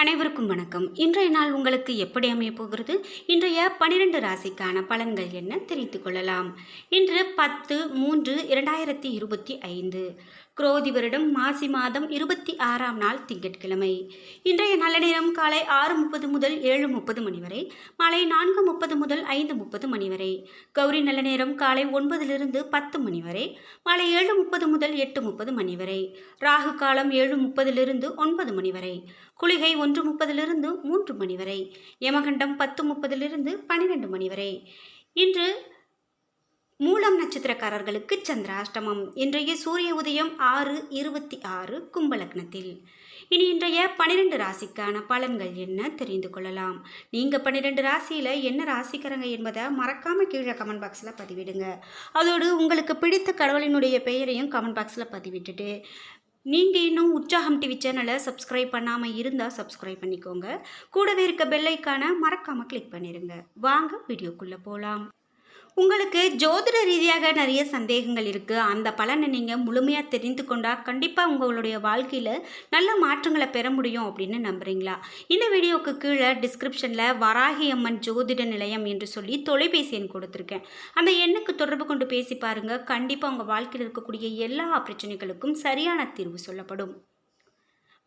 அனைவருக்கும் வணக்கம். இன்றைய நாள் உங்களுக்கு எப்படி அமையப்போகிறது இன்றைய பனிரெண்டு ராசிக்கான பலன்கள் என்ன? தெரிந்து கொள்ளலாம். இன்று பத்து மூன்று இரண்டாயிரத்தி இருபத்தி ஐந்து. குரோதி வருடம் மாசி மாதம் இருபத்தி ஆறாம் நாள் திங்கட்கிழமை. இன்றைய நல்ல நேரம் காலை ஆறு முப்பது முதல் ஏழு முப்பது மணி வரை மாலை நான்கு முப்பது முதல் ஐந்து முப்பது மணி வரை கௌரி நல்ல நேரம் காலை ஒன்பதிலிருந்து பத்து மணி வரை மாலை ஏழு முப்பது முதல் எட்டு முப்பது மணி வரை ராகு காலம் ஏழு முப்பதிலிருந்து ஒன்பது மணி வரை குளிகை ஒன்று முப்பதிலிருந்து மூன்று மணி வரை யமகண்டம் பத்து முப்பதிலிருந்து பன்னிரெண்டு மணி வரை. இன்று மூலம் நட்சத்திரக்காரர்களுக்கு சந்திராஷ்டமம். இன்றைய சூரிய உதயம் ஆறு இருபத்தி ஆறு கும்பலக்னத்தில். இனி இன்றைய பன்னிரெண்டு ராசிக்கான பலன்கள் என்ன தெரிந்து கொள்ளலாம். நீங்கள் பன்னிரெண்டு ராசியில் என்ன ராசிக்காரங்க என்பதை மறக்காமல் கீழே கமெண்ட் பாக்ஸில் பதிவிடுங்க. அதோடு உங்களுக்கு பிடித்த கடவுளினுடைய பெயரையும் கமெண்ட் பாக்ஸில் பதிவிட்டுட்டு நீங்கள் இன்னும் உற்சாகம் டிவி சேனலை சப்ஸ்கிரைப் பண்ணாமல் இருந்தால் சப்ஸ்கிரைப் பண்ணிக்கோங்க. கூடவே இருக்க பெல்லைக்கான மறக்காமல் கிளிக் பண்ணிடுங்க வாங்க வீடியோக்குள்ளே போகலாம் உங்களுக்கு ஜோதிட ரீதியாக நிறைய சந்தேகங்கள் இருக்குது அந்த பலனை நீங்கள் முழுமையாக தெரிந்து கொண்டால் கண்டிப்பாக உங்களுடைய வாழ்க்கையில் நல்ல மாற்றங்களை பெற முடியும் அப்படின்னு நம்புகிறீங்களா இந்த வீடியோவுக்கு கீழே டிஸ்கிரிப்ஷனில் வராகி அம்மன் ஜோதிட நிலையம் என்று சொல்லி தொலைபேசி எண் கொடுத்துருக்கேன். அந்த எண்ணுக்கு தொடர்பு கொண்டு பேசி பாருங்கள் கண்டிப்பாக உங்கள் வாழ்க்கையில் இருக்கக்கூடிய எல்லா பிரச்சனைகளுக்கும் சரியான தீர்வு சொல்லப்படும்.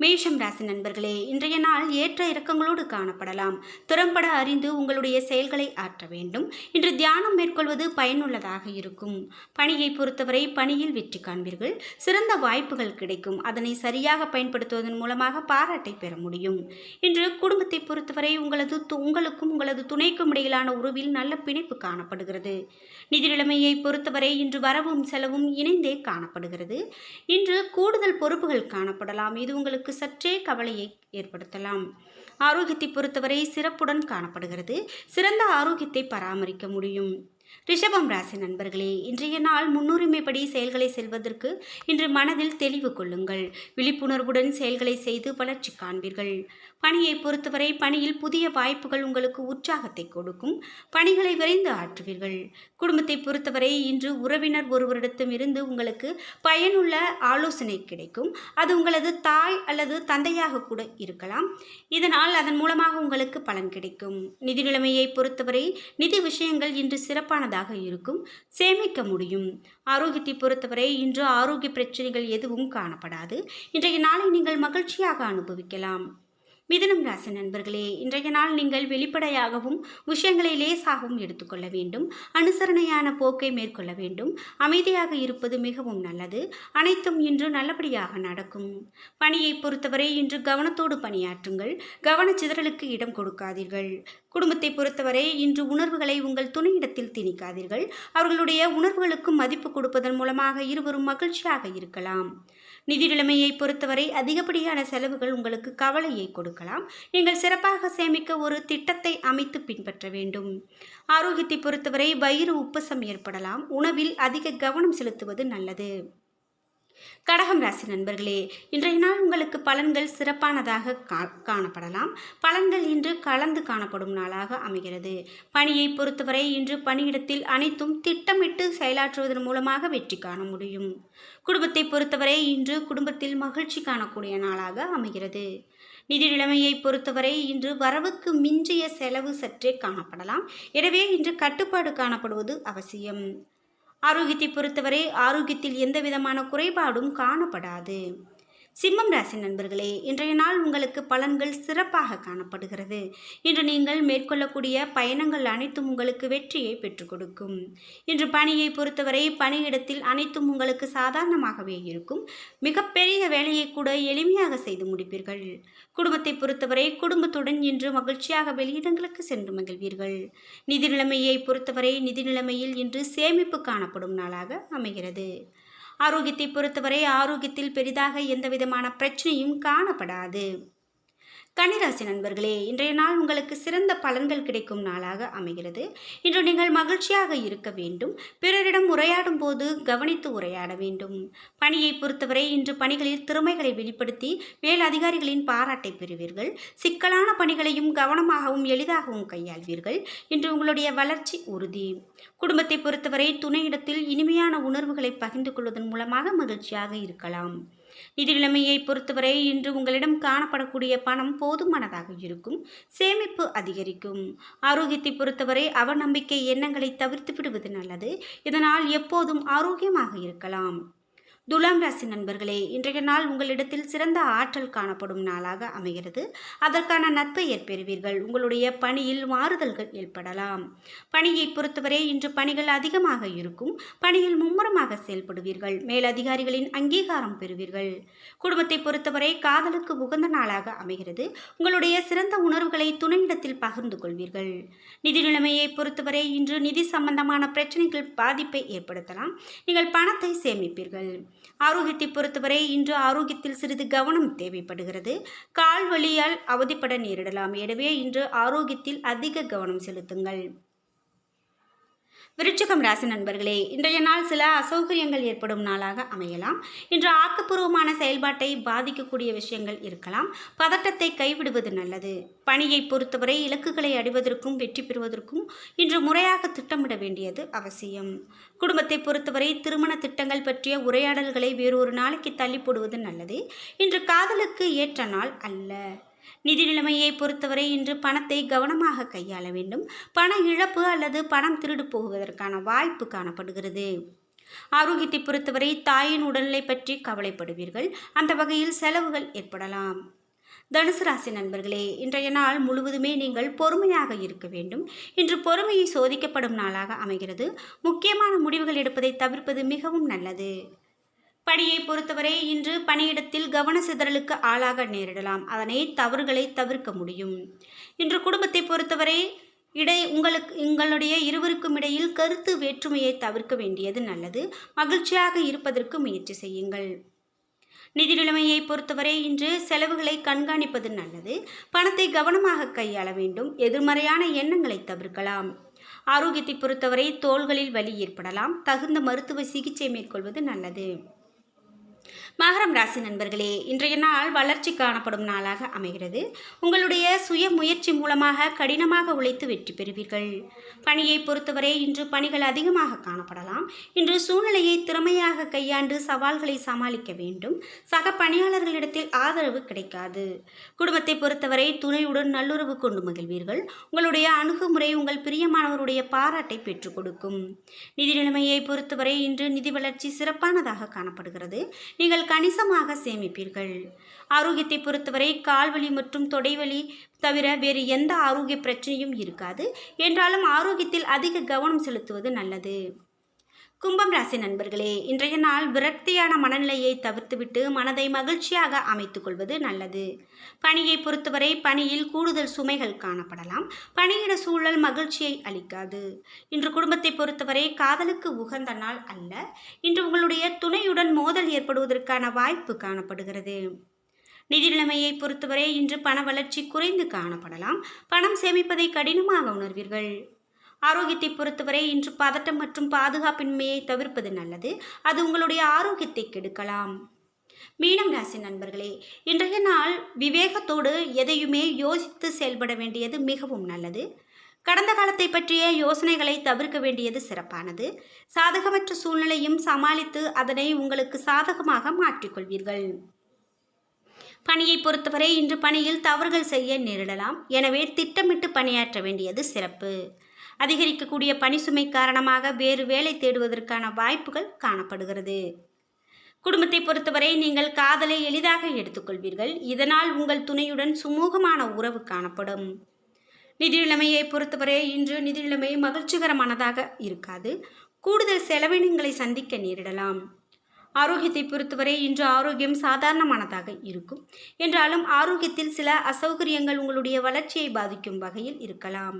மேஷம் ராசி நண்பர்களே இன்றைய நாள் ஏற்ற இறக்கங்களோடு காணப்படலாம். திறம்பட அறிந்து உங்களுடைய செயல்களை ஆற்ற வேண்டும். இன்று தியானம் மேற்கொள்வது பயனுள்ளதாக இருக்கும். பணியை பொறுத்தவரை பணியில் வெற்றி காண்பீர்கள். சிறந்த வாய்ப்புகள் கிடைக்கும். அதனை சரியாக பயன்படுத்துவதன் மூலமாக பாராட்டை பெற முடியும். இன்று குடும்பத்தை பொறுத்தவரை உங்களது து- உங்களுக்கும் உங்களது துணைக்கும் இடையிலான உறவில் நல்ல பிணைப்பு காணப்படுகிறது. நிதி நிலைமையை பொறுத்தவரை இன்று வரவும் செலவும் இணைந்தே காணப்படுகிறது. இன்று கூடுதல் பொறுப்புகள் காணப்படலாம். இது உங்களுக்கு சற்றே கவலையை ஏற்படுத்தலாம். ஆரோக்கியத்தை பொறுத்தவரை சிறப்புடன் காணப்படுகிறது. சிறந்த ஆரோக்கியத்தை பராமரிக்க முடியும். ரிஷபம் ராசி நண்பர்களே இன்றைய நாள் முன்னுரிமைப்படி செயல்களை செல்வதற்கு இன்று மனதில் தெளிவு கொள்ளுங்கள். விழிப்புணர்வுடன் செயல்களை செய்து வளர்ச்சி காண்பீர்கள். பணியை பொறுத்தவரை பணியில் புதிய வாய்ப்புகள் உங்களுக்கு உற்சாகத்தை கொடுக்கும். பணிகளை விரைந்து ஆற்றுவீர்கள். குடும்பத்தை பொறுத்தவரை இன்று உறவினர் ஒருவரிடத்தும் இருந்து உங்களுக்கு பயனுள்ள ஆலோசனை கிடைக்கும். அது உங்களது தாய் அல்லது தந்தையாக கூட இருக்கலாம். இதனால் அதன் மூலமாக உங்களுக்கு பலன் கிடைக்கும். நிதி நிலைமையை பொறுத்தவரை நிதி விஷயங்கள் இன்று சிறப்பான சிறப்பானதாக இருக்கும். சேமிக்க முடியும். ஆரோக்கியத்தை பொறுத்தவரை இன்று ஆரோக்கிய பிரச்சனைகள் எதுவும் காணப்படாது. இன்றைய நாளை நீங்கள் மகிழ்ச்சியாக அனுபவிக்கலாம். மிதனம் ராசி நண்பர்களே இன்றைய நாள் நீங்கள் வெளிப்படையாகவும் விஷயங்களை லேசாகவும் எடுத்துக்கொள்ள வேண்டும். அனுசரணையான போக்கை மேற்கொள்ள வேண்டும். அமைதியாக இருப்பது மிகவும் நல்லது. அனைத்தும் இன்று நல்லபடியாக நடக்கும். பணியை பொறுத்தவரை இன்று கவனத்தோடு பணியாற்றுங்கள். கவனச்சிதறலுக்கு இடம் கொடுக்காதீர்கள். குடும்பத்தை பொறுத்தவரை இன்று உணர்வுகளை உங்கள் துணையிடத்தில் திணிக்காதீர்கள். அவர்களுடைய உணர்வுகளுக்கு மதிப்பு கொடுப்பதன் மூலமாக இருவரும் மகிழ்ச்சியாக இருக்கலாம். நிதி நிலைமையை பொறுத்தவரை அதிகப்படியான செலவுகள் உங்களுக்கு கவலையை கொடுக்கலாம் நீங்கள் சிறப்பாக சேமிக்க ஒரு திட்டத்தை அமைத்து பின்பற்ற வேண்டும். ஆரோக்கியத்தை பொறுத்தவரை வயிறு உப்பசம் ஏற்படலாம். உணவில் அதிக கவனம் செலுத்துவது நல்லது. கடகம் ராசி நண்பர்களே இன்றைய நாள் உங்களுக்கு பலன்கள் சிறப்பானதாக கா- காணப்படலாம். பலன்கள் இன்று கலந்து காணப்படும் நாளாக அமைகிறது. பணியை பொறுத்தவரை இன்று பணியிடத்தில் அனைத்தும் திட்டமிட்டு செயலாற்றுவதன் மூலமாக வெற்றி காண முடியும். குடும்பத்தை பொறுத்தவரை இன்று குடும்பத்தில் மகிழ்ச்சி காணக்கூடிய நாளாக அமைகிறது. நிதி நிலைமையை பொறுத்தவரை இன்று வரவுக்கு மிஞ்சிய செலவு சற்றே காணப்படலாம். எனவே இன்று கட்டுப்பாடு காணப்படுவது அவசியம். ஆரோக்கியத்தை பொறுத்தவரை ஆரோக்கியத்தில் எந்த விதமான குறைபாடும் காணப்படாது. சிம்மம் ராசி நண்பர்களே இன்றைய நாள் உங்களுக்கு பலன்கள் சிறப்பாக காணப்படுகிறது. இன்று நீங்கள் மேற்கொள்ளக்கூடிய பயணங்கள் அனைத்தும் உங்களுக்கு வெற்றியை பெற்றுக் கொடுக்கும். இன்று பணியை பொறுத்தவரை பணியிடத்தில் அனைத்தும் உங்களுக்கு சாதாரணமாகவே இருக்கும். மிகப்பெரிய வேலையை கூட எளிமையாக செய்து முடிப்பீர்கள். குடும்பத்தை பொறுத்தவரை குடும்பத்துடன் இன்று மகிழ்ச்சியாக வெளியிடங்களுக்கு சென்று மகிழ்வீர்கள். நிதி நிலைமையை பொறுத்தவரை நிதி நிலைமையில் இன்று சேமிப்பு காணப்படும் நாளாக அமைகிறது. ஆரோக்கியத்தை பொறுத்தவரை ஆரோக்கியத்தில் பெரிதாக எந்த விதமான பிரச்சனையும் காணப்படாது. கன்னிராசி நண்பர்களே இன்றைய நாள் உங்களுக்கு சிறந்த பலன்கள் கிடைக்கும் நாளாக அமைகிறது. இன்று நீங்கள் மகிழ்ச்சியாக இருக்க வேண்டும். பிறரிடம் உரையாடும் போது கவனித்து உரையாட வேண்டும். பணியை பொறுத்தவரை இன்று பணிகளில் திறமைகளை வெளிப்படுத்தி மேல் அதிகாரிகளின் பாராட்டை பெறுவீர்கள். சிக்கலான பணிகளையும் கவனமாகவும் எளிதாகவும் கையாள்வீர்கள். இன்று உங்களுடைய வளர்ச்சி உறுதி. குடும்பத்தை பொறுத்தவரை துணையிடத்தில் இனிமையான உணர்வுகளை பகிர்ந்து கொள்வதன் மூலமாக மகிழ்ச்சியாக இருக்கலாம். நிதி நிலைமையை பொறுத்தவரை இன்று உங்களிடம் காணப்படக்கூடிய பணம் போதுமானதாக இருக்கும் சேமிப்பு அதிகரிக்கும். ஆரோக்கியத்தை பொறுத்தவரை அவநம்பிக்கை எண்ணங்களை தவிர்த்து விடுவது நல்லது. இதனால் எப்போதும் ஆரோக்கியமாக இருக்கலாம். துலாம் ராசி நண்பர்களே இன்றைய நாள் உங்களிடத்தில் சிறந்த ஆற்றல் காணப்படும் நாளாக அமைகிறது. அதற்கான நற்பெயர் பெறுவீர்கள் உங்களுடைய பணியில் மாறுதல்கள் ஏற்படலாம். பணியை பொறுத்தவரை இன்று பணிகள் அதிகமாக இருக்கும். பணியில் மும்முரமாக செயல்படுவீர்கள். மேலதிகாரிகளின் அங்கீகாரம் பெறுவீர்கள். குடும்பத்தை பொறுத்தவரை காதலுக்கு உகந்த நாளாக அமைகிறது. உங்களுடைய சிறந்த உணர்வுகளை துணையிடத்தில் பகிர்ந்து கொள்வீர்கள். நிதி நிலைமையை பொறுத்தவரை இன்று நிதி சம்பந்தமான பிரச்சனைகள் பாதிப்பை ஏற்படுத்தலாம். நீங்கள் பணத்தை சேமிப்பீர்கள். ஆரோக்கியத்தை பொறுத்தவரை இன்று ஆரோக்கியத்தில் சிறிது கவனம் தேவைப்படுகிறது. கால் வலியால் அவதிப்பட நேரிடலாம். எனவே இன்று ஆரோக்கியத்தில் அதிக கவனம் செலுத்துங்கள். விருச்சிகம் ராசி நண்பர்களே இன்றைய நாள் சில அசௌகரியங்கள் ஏற்படும் நாளாக அமையலாம். இன்று ஆக்கப்பூர்வமான செயல்பாட்டை பாதிக்கக்கூடிய விஷயங்கள் இருக்கலாம். பதட்டத்தை கைவிடுவது நல்லது. பணியை பொறுத்தவரை இலக்குகளை அடைவதற்கும் வெற்றி பெறுவதற்கும் இன்று முறையாக திட்டமிட வேண்டியது அவசியம். குடும்பத்தை பொறுத்தவரை திருமண திட்டங்கள் பற்றிய உரையாடல்களை வேறொரு நாளைக்கு தள்ளி போடுவது நல்லது. இன்று காதலுக்கு ஏற்ற நாள் அல்ல. நிதி நிலைமையை பொறுத்தவரை இன்று பணத்தை கவனமாக கையாள வேண்டும். பண இழப்பு அல்லது பணம் திருடு போகுவதற்கான வாய்ப்பு காணப்படுகிறது. ஆரோக்கியத்தை பொறுத்தவரை தாயின் உடல்நிலை பற்றி கவலைப்படுவீர்கள். அந்த வகையில் செலவுகள் ஏற்படலாம். தனுசு ராசி நண்பர்களே இன்றைய நாள் முழுவதுமே நீங்கள் பொறுமையாக இருக்க வேண்டும். இன்று பொறுமையை சோதிக்கப்படும் நாளாக அமைகிறது. முக்கியமான முடிவுகள் எடுப்பதை தவிர்ப்பது மிகவும் நல்லது. பணியை பொறுத்தவரை இன்று பணியிடத்தில் கவன சிதறலுக்கு ஆளாக நேரிடலாம். அதனை தவறுகளை தவிர்க்க முடியும். இன்று குடும்பத்தை பொறுத்தவரை இடை உங்களுக்கு உங்களுடைய இருவருக்கும் இடையில் கருத்து வேற்றுமையை தவிர்க்க வேண்டியது நல்லது. மகிழ்ச்சியாக இருப்பதற்கு முயற்சி செய்யுங்கள். நிதி நிலைமையை பொறுத்தவரை இன்று செலவுகளை கண்காணிப்பது நல்லது. பணத்தை கவனமாக கையாள வேண்டும். எதிர்மறையான எண்ணங்களை தவிர்க்கலாம். ஆரோக்கியத்தை பொறுத்தவரை தோள்களில் வலி ஏற்படலாம். தகுந்த மருத்துவ சிகிச்சை மேற்கொள்வது நல்லது. மகரம் ராசி நண்பர்களே இன்றைய நாள் வளர்ச்சி காணப்படும் நாளாக அமைகிறது. உங்களுடைய சுய முயற்சி மூலமாக கடினமாக உழைத்து வெற்றி பெறுவீர்கள். பணியை பொறுத்தவரை இன்று பணிகள் அதிகமாக காணப்படலாம். இன்று சூழ்நிலையை திறமையாக கையாண்டு சவால்களை சமாளிக்க வேண்டும். சக பணியாளர்களிடத்தில் ஆதரவு கிடைக்காது. குடும்பத்தை பொறுத்தவரை துணையுடன் நல்லுறவு கொண்டு மகிழ்வீர்கள். உங்களுடைய அணுகுமுறை உங்கள் பிரியமானவருடைய பாராட்டை பெற்றுக் கொடுக்கும். நிதி நிலைமையை பொறுத்தவரை இன்று நிதி வளர்ச்சி சிறப்பானதாக காணப்படுகிறது. நீங்கள் கணிசமாக சேமிப்பீர்கள். ஆரோக்கியத்தை பொறுத்தவரை கால்வலி மற்றும் தொடைவலி தவிர வேறு எந்த ஆரோக்கிய பிரச்சனையும் இருக்காது. என்றாலும் ஆரோக்கியத்தில் அதிக கவனம் செலுத்துவது நல்லது. கும்பம் ராசி நண்பர்களே இன்றைய நாள் விரக்தியான மனநிலையை தவிர்த்துவிட்டு மனதை மகிழ்ச்சியாக அமைத்துக் கொள்வது நல்லது. பணியை பொறுத்தவரை பணியில் கூடுதல் சுமைகள் காணப்படலாம். பணியிட சூழல் மகிழ்ச்சியை அளிக்காது. இன்று குடும்பத்தை பொறுத்தவரை காதலுக்கு உகந்த நாள் அல்ல. இன்று உங்களுடைய துணையுடன் மோதல் ஏற்படுவதற்கான வாய்ப்பு காணப்படுகிறது. நிதி நிலைமையை பொறுத்தவரை இன்று பண வளர்ச்சி குறைந்து காணப்படலாம். பணம் சேமிப்பதை கடினமாக உணர்வீர்கள். ஆரோக்கியத்தை பொறுத்தவரை இன்று பதட்டம் மற்றும் பாதுகாப்பின்மையை தவிர்ப்பது நல்லது. அது உங்களுடைய ஆரோக்கியத்தை கெடுக்கலாம். மீனம் ராசி நண்பர்களே இன்றைய நாள் விவேகத்தோடு எதையுமே யோசித்து செயல்பட வேண்டியது மிகவும் நல்லது. கடந்த காலத்தை பற்றிய யோசனைகளை தவிர்க்க வேண்டியது சிறப்பானது. சாதகமற்ற சூழ்நிலையும் சமாளித்து அதனை உங்களுக்கு சாதகமாக மாற்றிக்கொள்வீர்கள். பணியை பொறுத்தவரை இன்று பணியில் தவறுகள் செய்ய நேரிடலாம். எனவே திட்டமிட்டு பணியாற்ற வேண்டியது சிறப்பு. அதிகரிக்கக்கூடிய பணி சுமை காரணமாக வேறு வேலை தேடுவதற்கான வாய்ப்புகள் காணப்படுகிறது. குடும்பத்தை பொறுத்தவரை நீங்கள் காதலை எளிதாக எடுத்துக்கொள்வீர்கள். இதனால் உங்கள் துணையுடன் சுமூகமான உறவு காணப்படும். நிதி நிலைமையை பொறுத்தவரை இன்று நிதி நிலைமை மகிழ்ச்சிகரமானதாக இருக்காது. கூடுதல் செலவினங்களை சந்திக்க நேரிடலாம். ஆரோக்கியத்தை பொறுத்தவரை இன்று ஆரோக்கியம் சாதாரணமானதாக இருக்கும். என்றாலும் ஆரோக்கியத்தில் சில அசௌகரியங்கள் உங்களுடைய வளர்ச்சியை பாதிக்கும் வகையில் இருக்கலாம்.